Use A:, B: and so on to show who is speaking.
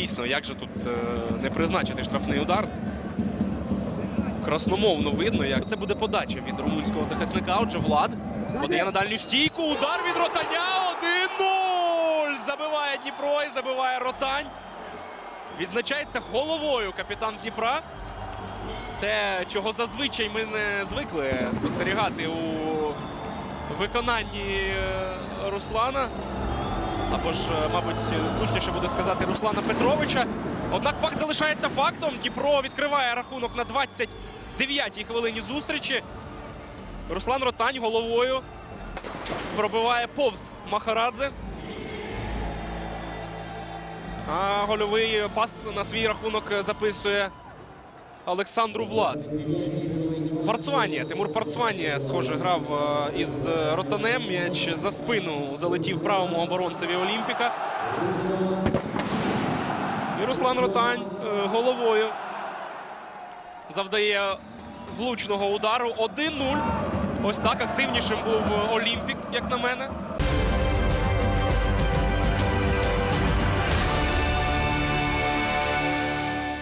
A: дійсно, як же тут е, не призначити штрафний удар? Красномовно видно, як це буде подача від румунського захисника. Отже, Влад подає на дальню стійку. Удар від ротаня. 1-0. Забиває Дніпро і забиває ротань. Відзначається головою капітан Дніпра. Те, чого зазвичай ми не звикли спостерігати у виконанні е, Руслана. Або ж, е, мабуть, слушніше буде сказати Руслана Петровича. Однак факт залишається фактом. Дніпро відкриває рахунок на 29-й хвилині зустрічі. Руслан Ротань головою пробиває повз Махарадзе. А гольовий пас на свій рахунок записує Олександру Влад. Парцванія. Тимур Парцванія, схоже, грав е, із Ротанем. М'яч за спину залетів правому оборонцеві Олімпіка. І Руслан Ротань е, головою завдає влучного удару. 1-0. Ось так активнішим був Олімпік, як на мене.